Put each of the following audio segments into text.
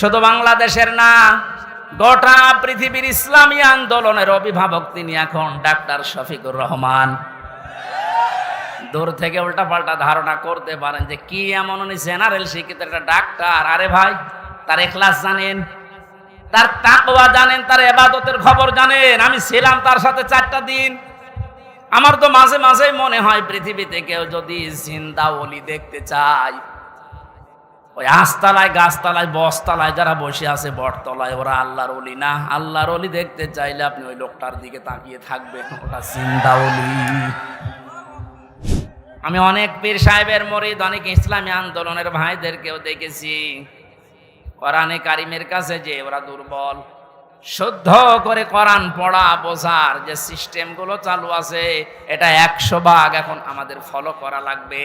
শুধু বাংলাদেশের না, গোটা পৃথিবীর ইসলামী আন্দোলনের অভিভাবক তিনি এখন ডাক্তার শফিকুর রহমান। দূর থেকে উল্টা পাল্টা ধারণা করতে পারেন যে কি এমন উনি জেনারেল শিক্ষিত একটা ডাক্তার। আরে ভাই, তার এখলাস জানেন, তার তাকওয়া জানেন, তার এবাদতের খবর জানেন। আমি ছিলাম তার সাথে চারটা দিন। আমার তো মাঝে মাঝে মনে হয় পৃথিবীতে কেউ যদি জিন্দা অলি দেখতে চায় ওই আস্তালায়, গাছতলায়, বসতলায় যারা বসে আছে বটতলায়, ওরা আল্লাহর অলি না। আল্লাহর অলি দেখতে চাইলে আপনি ওই লোকটার দিকে তাকিয়ে থাকবেন। ওটা চিন্তা অলি আমি অনেক পীর সাহেবের মরিদ, অনেক ইসলামী আন্দোলনের ভাইদেরকেও দেখেছি। কোরআনে কারিমের কাছে যে ওরা দুর্বল। শুদ্ধ করে কোরআন পড়া, বোঝার যে সিস্টেমগুলো চালু আছে, এটা একশো ভাগ এখন আমাদের ফলো করা লাগবে।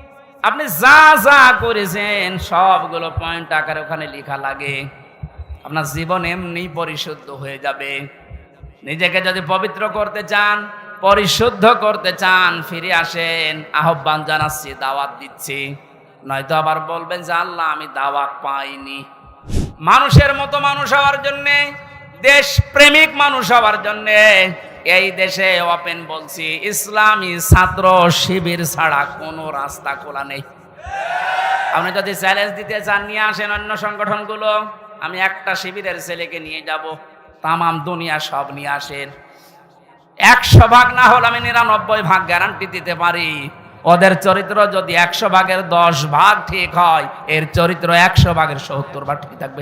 আপনি যা যা করেছেন, সবগুলো পয়েন্ট আকারে ওখানে লেখা লাগে। আপনার জীবন এমনি পরিশুদ্ধ হয়ে যাবে। নিজেকে যদি পবিত্র করতে চান, পরিশুদ্ধ করতে চান, ফিরে আসেন, আহ্বান জানাচ্ছি, দাওয়াত দিচ্ছি। নয়তো আবার বলবেন যে, আল্লাহ, আমি দাওয়াত পাইনি। মানুষের মতো মানুষ হওয়ার জন্যে দেশ প্রেমিক মানুষ হওয়ার জন্যে এই দেশে ওপেন বলছি, ইসলামী ছাত্র শিবির ছাড়া কোনো রাস্তা খোলা নেই। আপনি যদি চ্যালেঞ্জ দিতে চান, নিয়ে আসেন অন্য সংগঠনগুলো। আমি একটা শিবিরের ছেলেকে নিয়ে যাব, তামাম দুনিয়া সব নিয়ে আসেন। একশো ভাগ না হলে আমি নিরানব্বই ভাগ গ্যারান্টি দিতে পারি। ওদের চরিত্র যদি একশো ভাগের দশ ভাগ ঠিক হয়, এর চরিত্র একশো ভাগের সত্তর ভাগ ঠিক থাকবে।